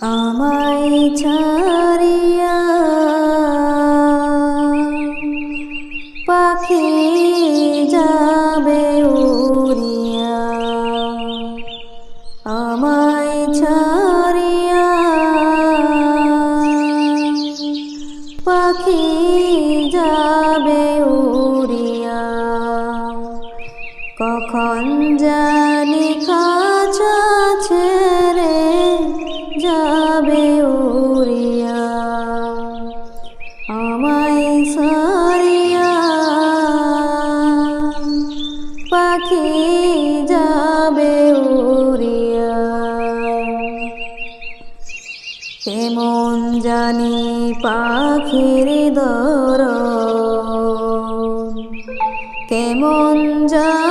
আমায় ছাড়িয়া পাখি যাবে উড়িয়া। আমায় ছাড়িয়া পাখি যাবে উড়িয়া। কখন জানি খাঁচা যাবে উড়িয়া আমায় কেমন জানি পাখির দর কেমন জানি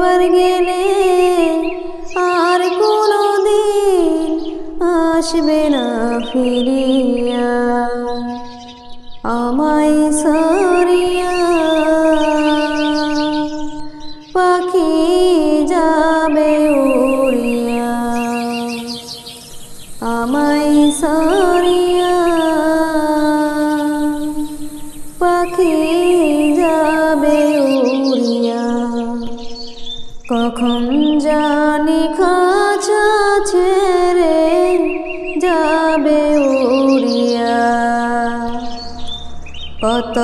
একবার গেলে আর কোনো দিন আসবে না ফিরিয়া। আমায় সরিয়া পাখি যাবে উড়িয়া। আমায় সরিয়া কখন জানি খাঁচা ছেড়ে যাবে উড়িয়া। কত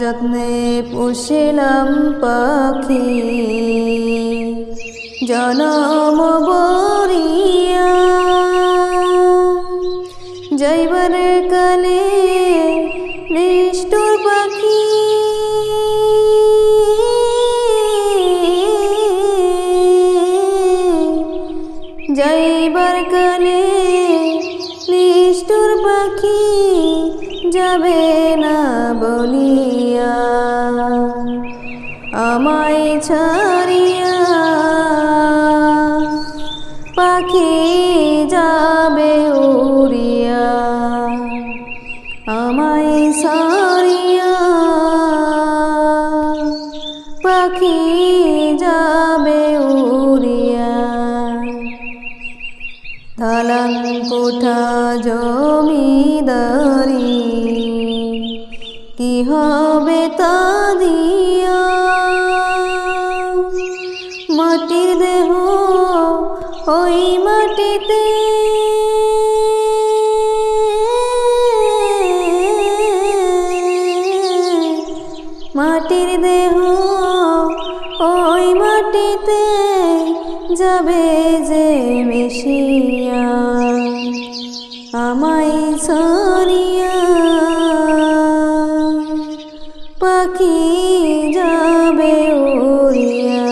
যত্নে পুষিলাম পাখি, জনম বরিয়া। যাইবার কালে নিষ্ঠুর যাইবার কালে নিষ্ঠুর পাখি যাবে না বলিয়া। আমায় ছাড়িয়া পাখি যাবে উড়িয়া। আমায় সারিয়া দালান কোঠা জমিদারি? কি হবে তা দিয়া? মাটির দেহ ওই মাটিতে যাবে যে মিশিয়া আমায় সরিয়া পাখি যাবে উড়িয়া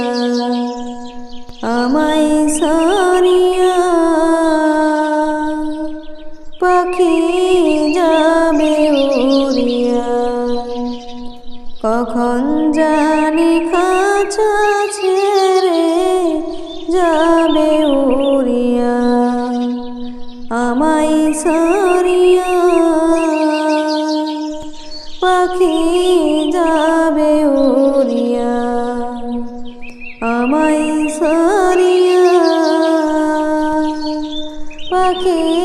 আমায় সরিয়া পাখি যাবে উড়িয়া কখন জানি খাঁচা পাখি যাবে উড়িয়া আমায় সারিয়া পাখি